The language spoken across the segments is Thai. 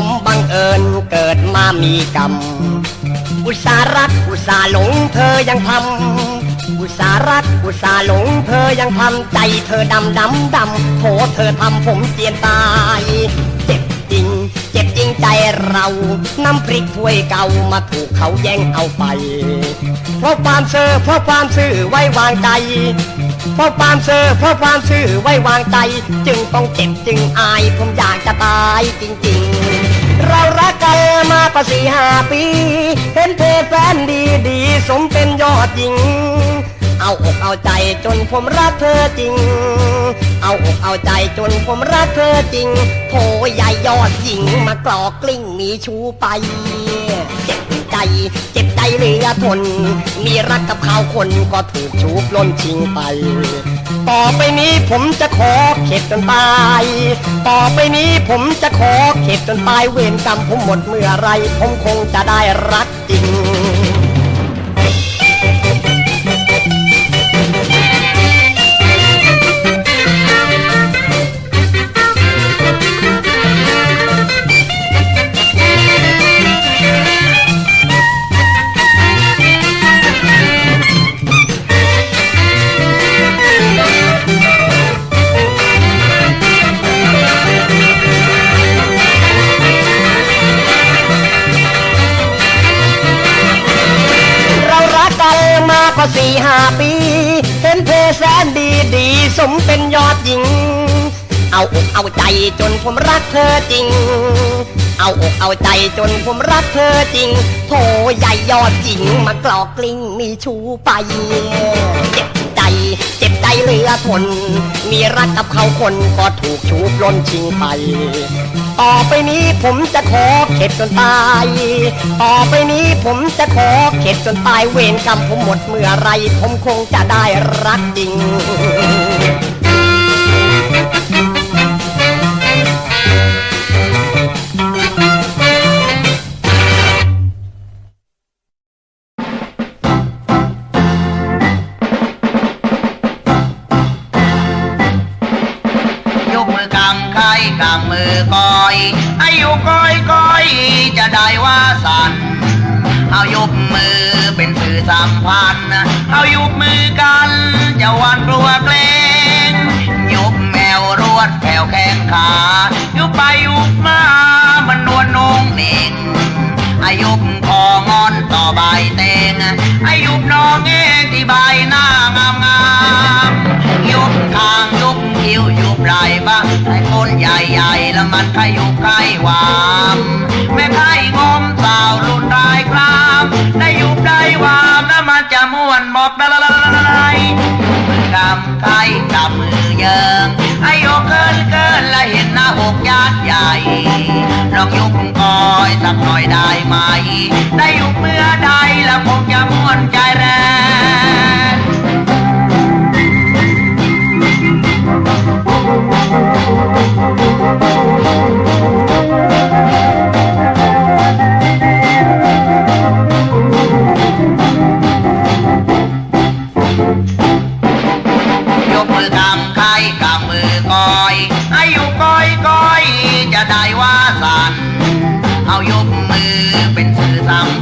ผมบังเอิญเกิดมามีกรรม อุตสารักอุตสาหลงเธอยังทำอุตสารักอุตสาหลงเธอยังทำใจเธอดำดำดำโถเธอทำผมเจียนตาย เจ็บจริง เจ็บจริงใจเรา น้ำพริกถ้วยเก่ามาถูกเขาแย่งเอาไป เพราะความเซอร์เพราะความซื่อไว้วางใจเพราะความเซอร์เพราะความซื่อไว้วางใจ จึงต้องเจ็บจึงอาย ผมอยากจะตายจริงๆเรารักกัน มาสี่ห้าปี เห็นเธอแฟนดีดีๆสมเป็นยอดหญิง เอาอกเอาใจจนผมรักเธอจริง เอาอกเอาใจจนผมรักเธอจริงโถใหญ่ยอดหญิงมากรอกกลิ้งมีชูไป เจ็บใจ เจ็บใจเหลือทน มีรักกับเขาคนก็ถูกชูบล้นชิงไป ต่อไปนี้ผมจะขอเข็ดจนตาย ต่อไปนี้ผมจะขอเข็ดจนตายเวรกรรมผมหมดเมื่อไร ผมคงจะได้รักจริง สมเป็นยอดหญิง เอาอกเอาใจจนผมรักเธอจริง เอาอกเอาใจจนผมรักเธอจริง โถใหญ่ยอดหญิงมากรอกกลิ้งมีชูไปเจ็บใจเจ็บใจเหลือทน มีรักกับเขาคนก็ถูกชูปล้นชิงไป ต่อไปนี้ผมจะขอเข็ดจนตาย ต่อไปนี้ผมจะขอเข็ดจนตายเวรกรรมผมหมดเมื่อไร ผมคงจะได้รักจริง ใหญ่แล้วมันขยุบไขวามแม่ไข่งอมสาวรุ่นรายครามได้ยุบได้วามแล้วมันจะม่วนบอกละละละละละมือกำไข่กับมือเยิงไอ้โยกเกินเกินและเห็นหน้าอกญาติใหญ่ลองยุบก้อยสักหน่อยได้ไหม ได้ยุบเมื่อใดแล้วคงจะม่วนใจ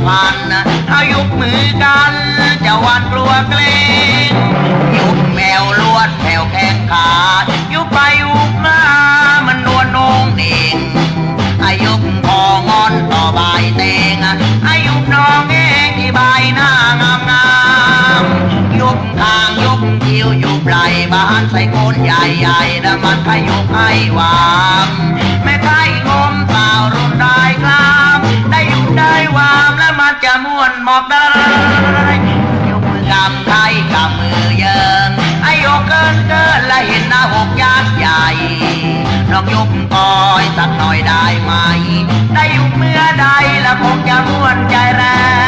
มันธ์นะเอายกมือกัน จะหวานกลัวเกรงยกแมวลวดแถวแข้งขายุบไปยุบมามันนวลนงเน่งอายุพองอนต่อใบเตงอายุน้องเองที่ใบหน้างามงามยุบคางยุบคิ้วยุบไหลบ้านใส่โคนใหญ่ๆแล้วมันขยุบให้วามแม่ไข่งมสาวรุนได้ครามได้ยุบได้วา หมอกได้ยกมือกำไทยกำมือเยิงไอ้โยกเกินเกินและเห็นหน้าอกยักษ์ใหญ่ลองยุบก้อยสักหน่อยได้ไหม ได้ยุบเมื่อใดแล้วคงจะม่วนใจแรง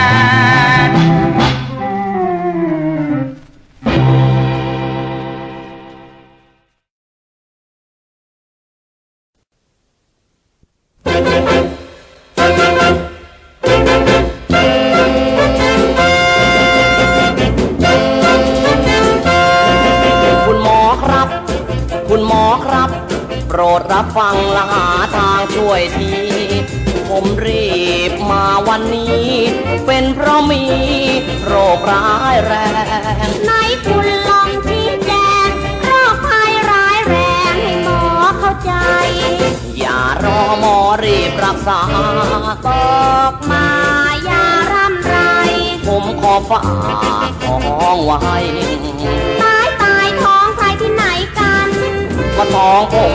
ว่าท้องผม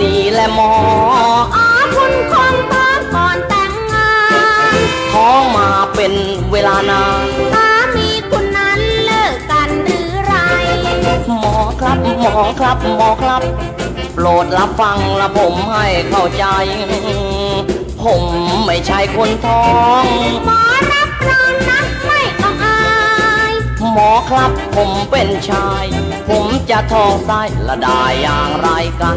นี่แหละหมอ อ๋อคุณคงท้องก่อนแต่งงานท้องมาเป็นเวลานานสามีคุณนั้นเลิกกันหรือไร หมอครับหมอครับหมอครับ โปรดรับฟังและผมให้เข้าใจ ผมไม่ใช่คนท้อง หมอรับรองนะไม่ต้องอาย หมอครับ ผมเป็นชาย ผมจะท้องไส้ละได้อย่างไรกัน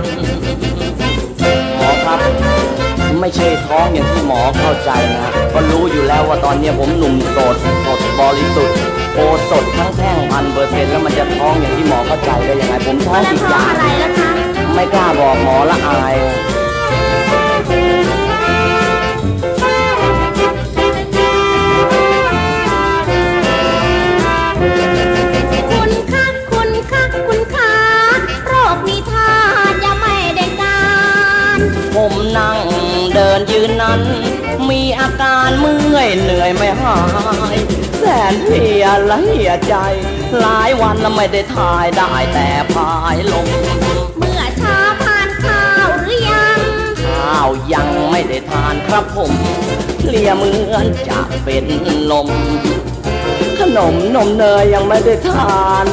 หมอครับ ไม่ใช่ท้องอย่างที่หมอเข้าใจนะ ก็รู้อยู่แล้วว่าตอนนี้ผมหนุ่มโสดสดบริสุทธิ์โอสดทั้งแท่งพันเปอร์เซ็นต์แล้วมันจะท้องอย่างที่หมอเข้าใจได้ยังไง ผมท้องแล้วอีกท้อองย่างอะไรล่ะคะไม่กล้าบอกหมอละอาย นยืนนั้น มีอาการเมื่อยเหนื่อยไม่หายแสนเพลียและเหียใจ หลายวันแล้วไม่ได้ถ่ายได้แต่พายลมเมื่อเช้าทานข้าวหรือยัง ข้าวยังไม่ได้ทานครับผมเพลียเหมือนจะเป็นลม ขนมนมเนยยังไม่ได้ทาน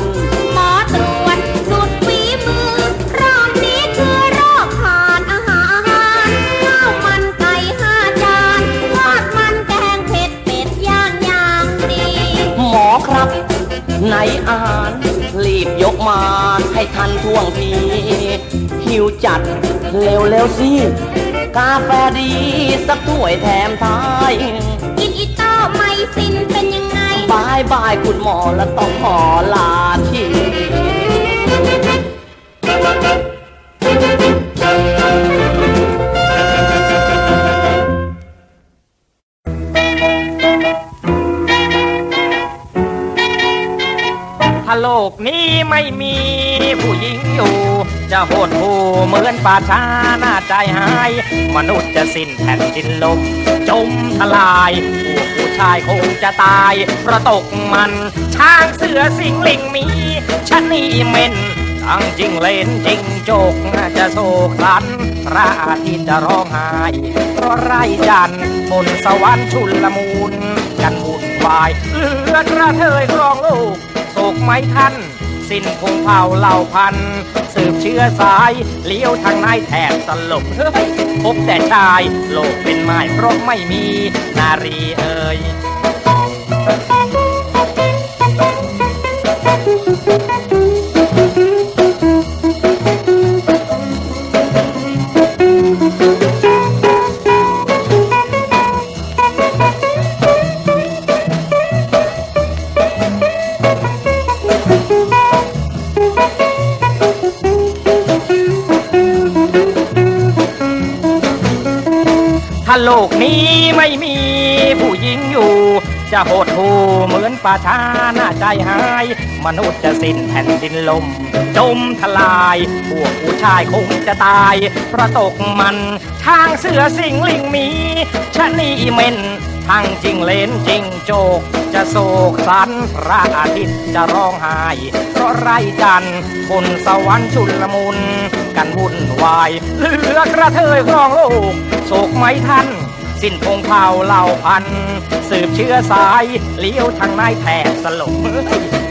ในอาหาร รีบยกมาให้ทันท่วงทีหิวจัดเร็วๆสิ กาแฟดีสักถ้วยแถมท้าย กินอิโต้ไมซินเป็นยังไงบายบายคุณหมอและต้องขอลาที กนี้ไม่มีผู้หญิงอยู่ จะโหดหูเหมือนป่าช้าหน้าใจหาย มนุษย์จะสิ้นแผ่นดินลม จมทลายพวกผู้ชายคงจะตายเพราะตกมัน ช้างเสือสิงลิงมีชะนีเม่นทั้งจริงเลนจริงโจกจะโศกสันพระอาทิตย์จะร้องไห้เพราะไรจันบนสวรรค์ชุนละมุนกันวุ่นวายเลือดกระเทยครองโลก โศกไหม่ท่าน สิ้นพงเผาเหล่าพัน สืบเชื้อสายเลี้ยวทางนายแถบสลบเฮ้ยพบแต่ชาย โลกเป็นไม้เพราะไม่มี นารีเอ่ย โลกนี้ไม่มีผู้หญิงอยู่ จะโหดหูเหมือนป่าช้าหน้าใจหาย มนุษย์จะสิ้นแผ่นดินลม จมทลาย พวกผู้ชายคงจะตาย เพราะตกมันทางเสือสิงลิงมีชะนีเมนทางจริงเลนจริงโจก จะโศกสันพระอาทิตย์จะร้องไห้เพราะไรจันทร์บนสวรรค์ชุนละมุน กันวุ่นวาย เหลือกระเทยครองโลกโศกไหมท่านสิ้นพงเผาเหล่าพัน สืบเชื้อสาย เลี้ยวทางนายแถบสลบ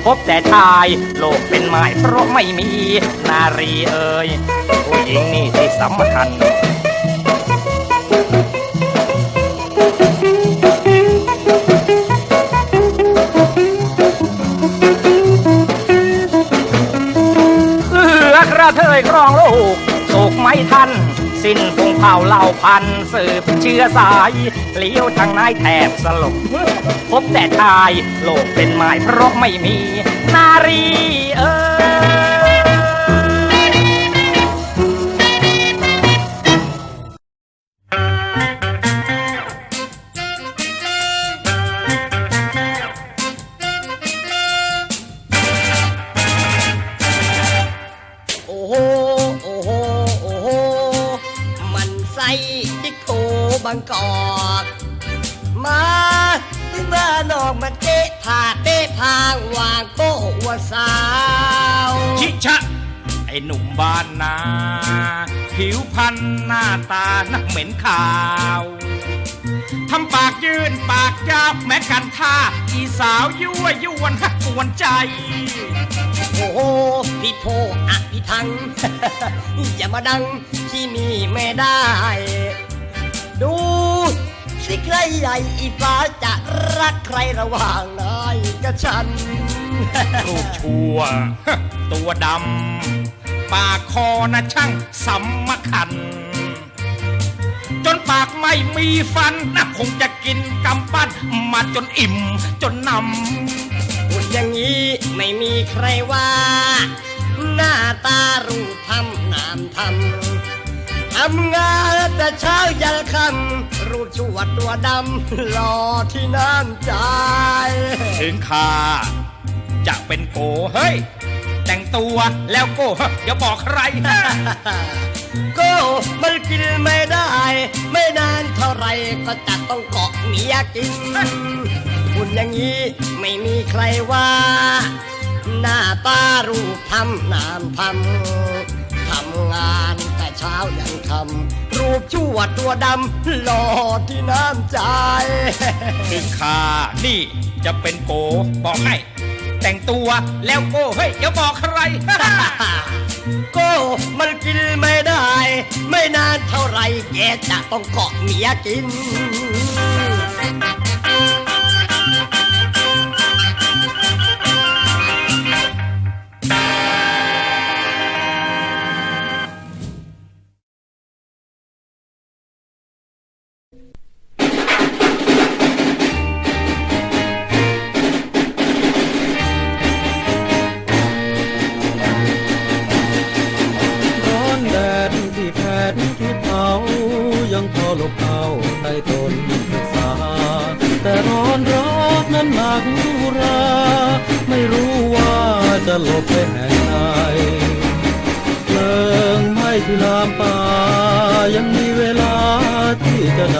พบแต่ชาย โลกเป็นไม้เพราะไม่มี นารีเอ่ยผู้หญิงนี่ที่สำคัญ นพงเผ่าเหล่าพันสืบเชื้อสายเลี้ยวทางนายแถบสลบพบแต่ชายโลกเป็นไม้เพราะไม่มี นารีเออ ผาเต้พางวางโก้หัวสาวชิชะ ไอ้หนุ่มบ้านนา ผิวพันหน้าตานักเหม็นขาวทำปากยื่นปากยาวแม้กันท่า อีสาวยั่วยวนหักกวนใจ โอ้โหพี่โพอะพี่ทัง อย่ามาดังที่นี่ไม่ได้ ดู สิใครใหญ่อีฟ้าจะรักใครระหว่างนายกับฉัน รูปชั่ว ตัวดำ ปากคอนะช่างสำมคัญ จนปากไม่มีฟันนะคงจะกินกำปั้นมาจนอิ่มจนนำหุ่นอย่างนี้ไม่มีใครว่า หน้าตารูปทำนามทำ ทำงานแต่เช้ายันค่ำรูปชวดตัวดำหล่อที่น้ำใจ ถึงข้าจะเป็นโกเฮ้ย แต่งตัวแล้วโก้เฮ้ยอย่าบอกใครก็มันกินไม่ได้ ไม่นานเท่าไรก็จะต้องเกาะเมียกินหุ่นอย่างนี้ไม่มีใครว่า หน้าตารูปทำนามทำทำงานแต่เช้ายันคำรูปชั่วตัวดำหล่อที่น้ำใจถึงข้านี่จะเป็นโกบอกให้ แต่งตัวแล้วโก้เฮ้ยอย่าบอกใครก็มันกินไม่ได้ ไม่นานเท่าไรแกจะต้องเกาะเมียกิน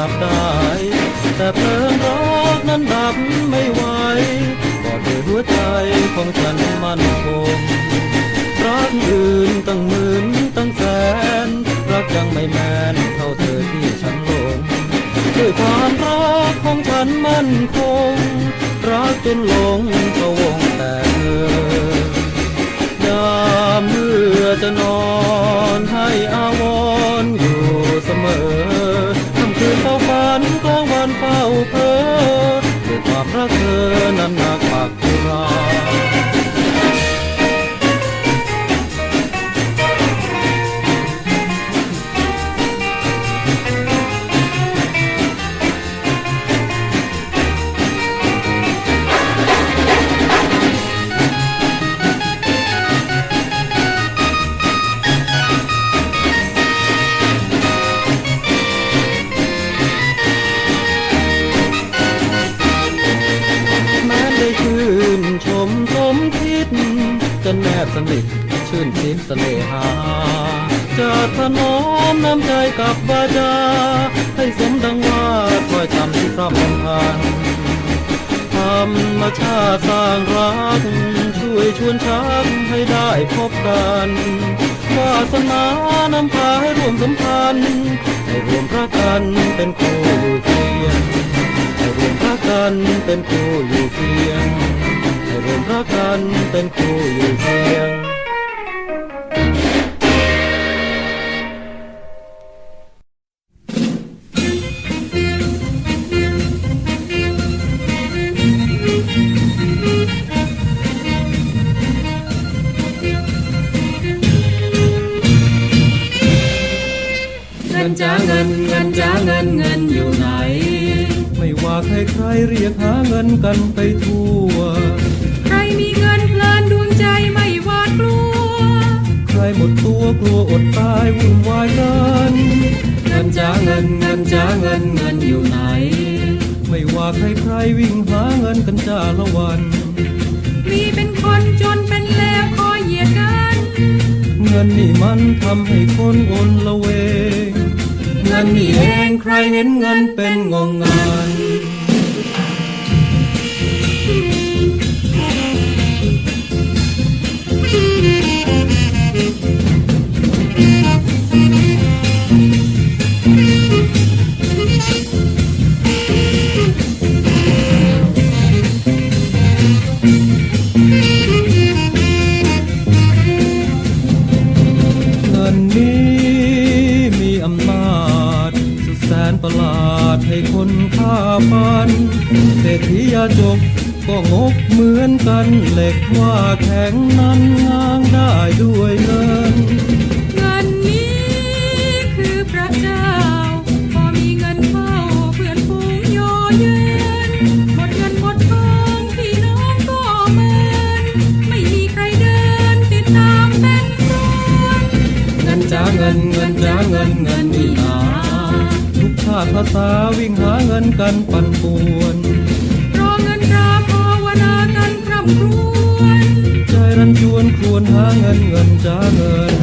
บได้ แต่เพลิงร้อนนั้นดับไม่ไหวก็ด้วยหัวใจของฉันมั่นคงรักอื่นตั้งหมื่นตั้งแสน รักยังไม่แมนเท่าเธอที่ฉันหลงด้วยความรักของฉันมั่นคง รักจนหลงพะวงแต่เธอยามเมื่อจะนอนให้อาว พบกันวาสนานำพาให้ร่วมสัมพันธ์ให้รวมพระกันเป็นคู่อยู่เคียงให้รวมพระกันเป็นคู่อยู่เคียงให้รวมพระกกันเป็นคู่อยู่เคียง ฉันนี่เองใครเห็นเงินเป็นงงงาน ษฐียจกก็งกเหมือนกันเหล็กว่าแข็งนั้นงางได้ด้วยเงิน เงินนี้คือพระเจ้า พอมีเงินเข้าเพื่อนฝูงโยเยินหมดเงินหมดทองพี่น้องก็เมินไม่มีใครเดินติดตามเป็นเงินจ้าเงินเงินจ้าเงินเงินนี่หาทุกชาติภาษาวิ่งหาเงินกันปั่นป่วน งินเงินจ้าเงิน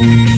うん。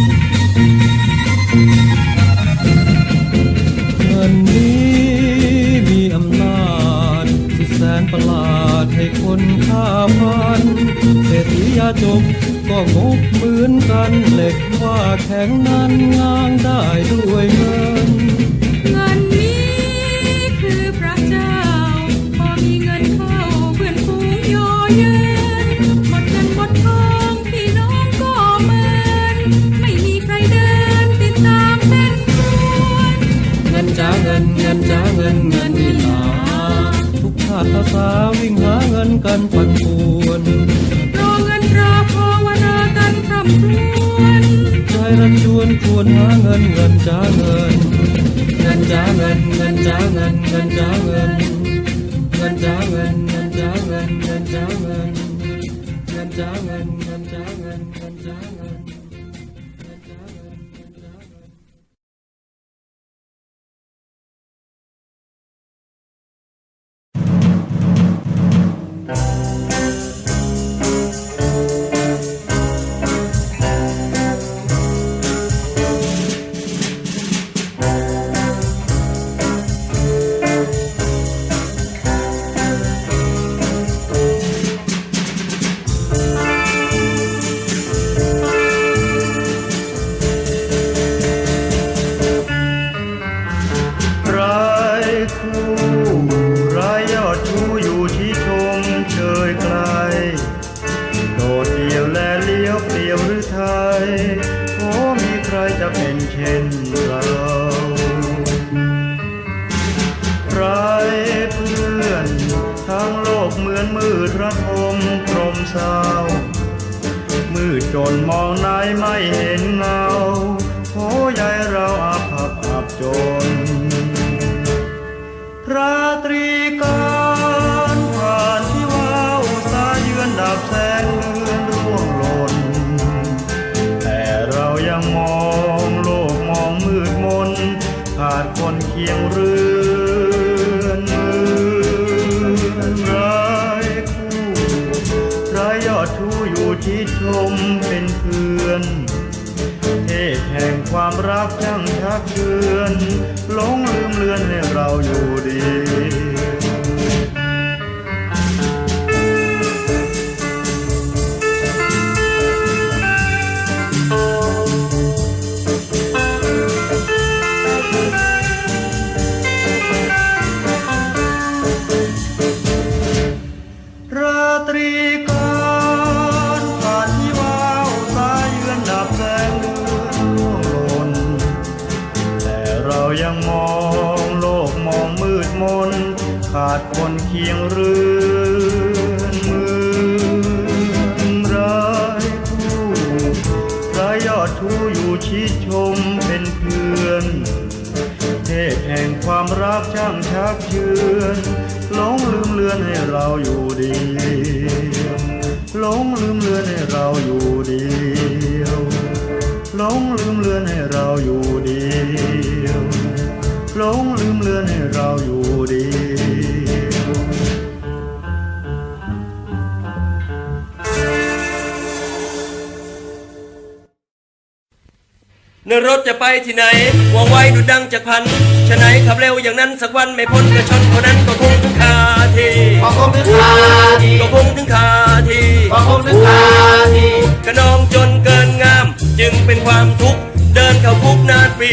Nandawan, Nandawan, Nandawan, Nandawan, Nandawan, Nandawan, ชูอยู่ที่ชมเป็นเพื่อน เทพแห่งความรักช่างชักเชือนหลงลืมเลือนให้เราอยู่ดี พียงเรือนเมือร้ายผู้พระยอดทูอยู่ชี้ชมเป็นเพื่อนเทศแห่งความรักช่างชักเชือนหลงลืมเลือนให้เราอยู่ดีหลงลืมเลือนให้เราอยู่เดียวหลงลืมเลือนให้เราอยู่เดียวหลงลืมเลือนให้เราอยู่เดียว เนื้อรถจะไปที่ไหนว่องไวดูดังจากพันฉะไหนขับเร็วอย่างนั้นสักวันไม่พ้นกระชนคนนั้นก็คงถึงคาทีก็คงถึงคาทีก็คงถึงคาทีก็คงถึงคาทีกระนองจนเกินงาม จึงเป็นความทุกข์เดินเข้าคุกนานปี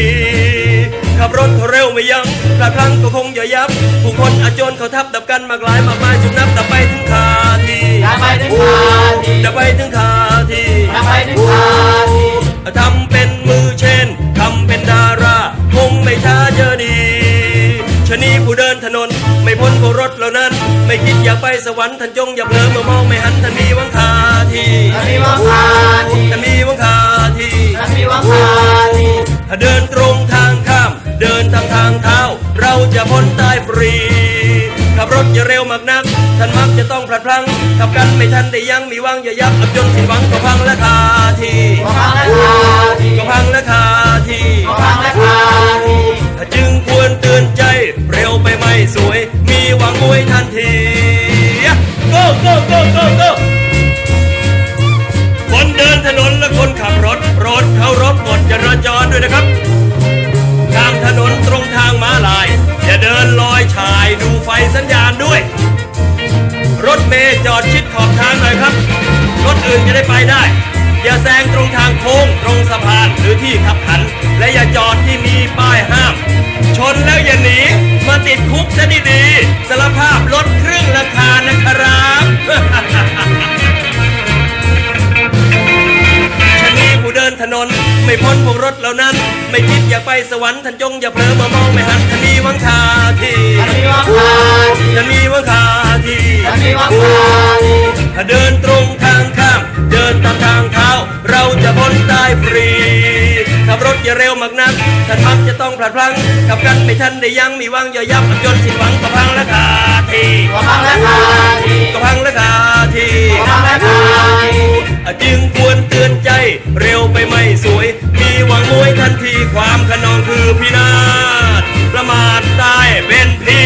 ขับรถเร็วไม่ยัง้งพลาดพลั้งก็คงอย่ายับ ผู้คนอาจจนเขาทับดับกันมากหลายมากมายสุดนับแต่ไปถึงคาทีจะไปถึงคาทีจะไปถึงคาทีจะไปถึงคาทีทำเป็น เจอดีชะนีผู้เดินถนน ไม่พ้นพวกรถเหล่านั้น ไม่คิดอยากไปสวรรค์ท่านจงอย่าเผลอเมื่อมองไม่หันท่านมีหวังคาทีจะมีวังคาทีท่านมีหวังคาทีจะมีวังคาทีถ้าเดินตรงทางข้าม เดินตามทางเท้า เราจะพ้นตายฟรีขับรถอย่าเร็วมากนัก ท่านมักจะต้องพลัดพลั้งขับกันไม่ทันได้ยังมีหวังอย่ายับอับจนสิ้นหวังก็พังและคาทีก็พังและคาทีก็พังและคาทีก็พังและคาที จึงควรเตือนใจ เร็วไปไม่สวย มีหวังมวยทันที go go go go go คนเดินถนนและคนขับรถโปรดเคารพกฎจราจรด้วยนะครับข้ามถนนตรงทางม้าลาย อย่าเดินลอยชายดูไฟสัญญาณด้วย รถเมย์จอดชิดขอบทางหน่อยครับ รถอื่นจะได้ไปได้ อย่าแซงตรงทางโค้งตรงสะพานหรือที่ขับขัน และอย่าจอดที่มีป้ายห้าม ชนแล้วอย่าหนีมาติดคุกซะดีๆสารภาพลดครึ่งราคานะครับชะนีผู้เดินถนน ไม่พ้นพวกรถเหล่านั้น ไม่คิดอยากไปสวรรค์ท่านจงอย่าเผลอมามองไม่หันท่านมีวังคาทีจะมีวังคาทีท่านมีวังคาทีจะมีวังคาทีถ้าเดินตรงทางข้ามเดินตาม เร็วมากนักท่านมักจะต้องพลาดพลั้งกับกันไม่ทันได้ยังมีวังย่อยยับอับยนสิ้นหวังก็พังและคาทีก็พังและคาทีก็พังและคาทีก็พังและคาทีจึงควรเตือนใจเร็วไปไม่สวย มีหวังมวยทันทีความขนองคือพินาศประมาทตายเป็นพี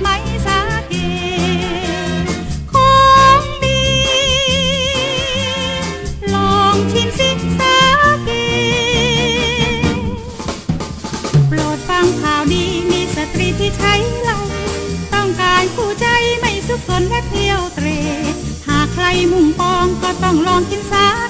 ไหมสาเกของดี ลองชิมสิสาเกโปรดฟังข่าวดีมีสตรีที่ใช้เหล้าต้องการคู่ใจไม่สุขสนและเที่ยวเตรหากใครมุ่งปองก็ต้องลองกินสาเก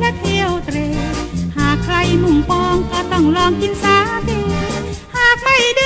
และเที่ยวเตร หากใครมุ่งปองก็ต้องลองกินสาเกหากไม่ดื